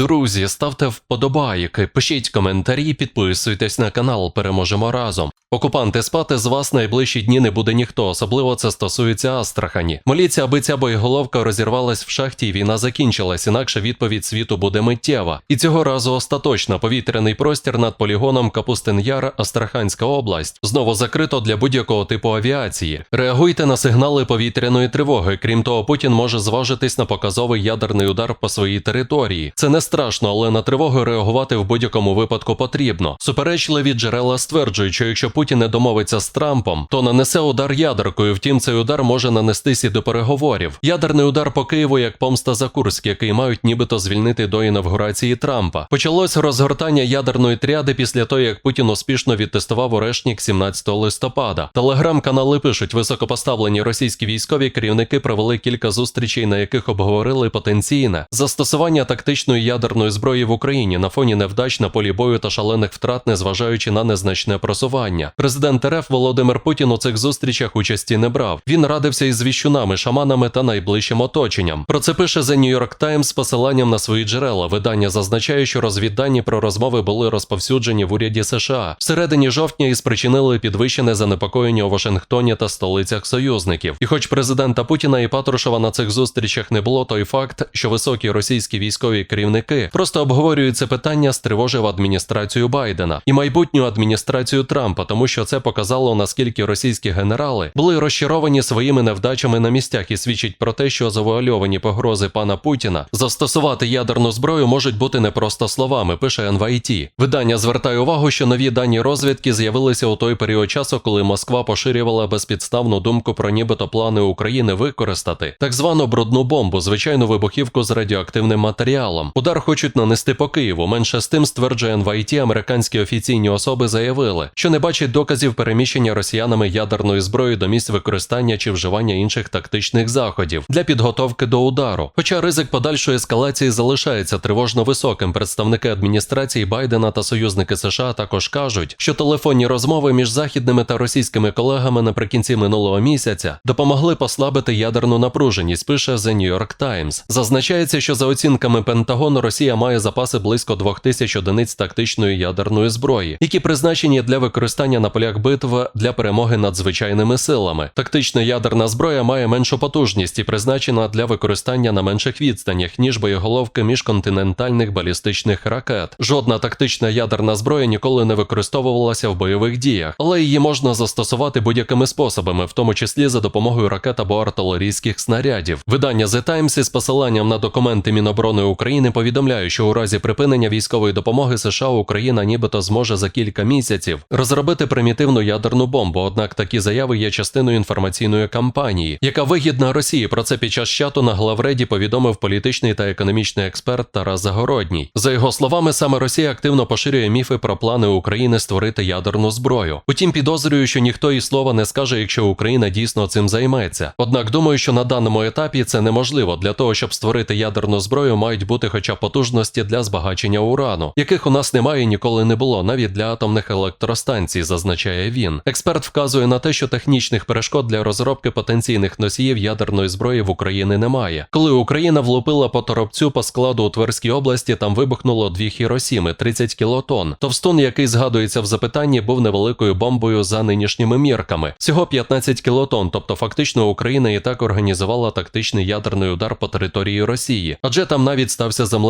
Друзі, ставте вподобайки, пишіть коментарі, підписуйтесь на канал, переможемо разом. Окупанти спати з вас найближчі дні не буде ніхто, особливо це стосується Астрахані. Моліться, аби ця боєголовка розірвалась в шахті і війна закінчилась, інакше відповідь світу буде миттєва. І цього разу остаточно повітряний простір над полігоном Капустин Яр, Астраханська область, знову закрито для будь-якого типу авіації. Реагуйте на сигнали повітряної тривоги. Крім того, Путін може зважитись на показовий ядерний удар по своїй території. Це не страшно, але на тривогу реагувати в будь-якому випадку потрібно. Суперечливі джерела стверджують, що якщо Путін не домовиться з Трампом, то нанесе удар ядеркою. Втім, цей удар може нанестись і до переговорів. Ядерний удар по Києву як помста за Курськ, який мають нібито звільнити до інавгурації Трампа. Почалось розгортання ядерної тріади після того, як Путін успішно відтестував Орешнік 17 листопада. Телеграм-канали пишуть, високопоставлені російські військові керівники провели кілька зустрічей, на яких обговорили потенційне застосування тактичної ядерної зброї в Україні на фоні невдач на полі бою та шалених втрат, незважаючи на незначне просування. Президент РФ Володимир Путін у цих зустрічах участі не брав. Він радився із віщунами, шаманами та найближчим оточенням. Про це пише The New York Times з посиланням на свої джерела. Видання зазначає, що розвіддані про розмови були розповсюджені в уряді США всередині жовтня і спричинили підвищене занепокоєння у Вашингтоні та столицях союзників. І хоч президента Путіна і Патрушева на цих зустрічах не було, той факт, що високі російські військові керівники просто обговорюють це питання, стривожив адміністрацію Байдена і майбутню адміністрацію Трампа, тому що це показало наскільки російські генерали були розчаровані своїми невдачами на місцях і свідчить про те, що завуальовані погрози пана Путіна застосувати ядерну зброю можуть бути не просто словами. Пише NYT. Видання звертає увагу, що нові дані розвідки з'явилися у той період часу, коли Москва поширювала безпідставну думку про нібито плани України використати так звану брудну бомбу, звичайну вибухівку з радіоактивним матеріалом. Удар хочуть нанести по Києву. Менше з тим стверджує NYT, американські офіційні особи заявили, що не бачать доказів переміщення росіянами ядерної зброї до місць використання чи вживання інших тактичних заходів для підготовки до удару. Хоча ризик подальшої ескалації залишається тривожно високим. Представники адміністрації Байдена та союзники США також кажуть, що телефонні розмови між західними та російськими колегами наприкінці минулого місяця допомогли послабити ядерну напруженість. Пише The New York Times. Зазначається, що за оцінками Пентагону Росія має запаси близько 2000 одиниць тактичної ядерної зброї, які призначені для використання на полях битв для перемоги над звичайними силами. Тактична ядерна зброя має меншу потужність і призначена для використання на менших відстанях, ніж боєголовки міжконтинентальних балістичних ракет. Жодна тактична ядерна зброя ніколи не використовувалася в бойових діях, але її можна застосувати будь-якими способами, в тому числі за допомогою ракет або артилерійських снарядів. Видання The Times із посиланням на документи Міноборони України повідомляє, що у разі припинення військової допомоги США Україна нібито зможе за кілька місяців розробити примітивну ядерну бомбу. Однак такі заяви є частиною інформаційної кампанії, яка вигідна Росії. Про це під час чату на главреді повідомив політичний та економічний експерт Тарас Загородній. За його словами, саме Росія активно поширює міфи про плани України створити ядерну зброю. Утім, підозрюю, що ніхто і слова не скаже, якщо Україна дійсно цим займеться. Однак думаю, що на даному етапі це неможливо. Для того, щоб створити ядерну зброю, мають бути хоча б потужності для збагачення урану, яких у нас немає і ніколи не було, навіть для атомних електростанцій, зазначає він. Експерт вказує на те, що технічних перешкод для розробки потенційних носіїв ядерної зброї в Україні немає. Коли Україна влупила по торопцю по складу у Тверській області, там вибухнуло дві хіросіми 30 кілотон. Товстун, який згадується в запитанні, був невеликою бомбою за нинішніми мірками. Всього 15 кілотон, тобто фактично Україна і так організувала тактичний ядерний удар по території Росії, адже там навіть стався землетрус,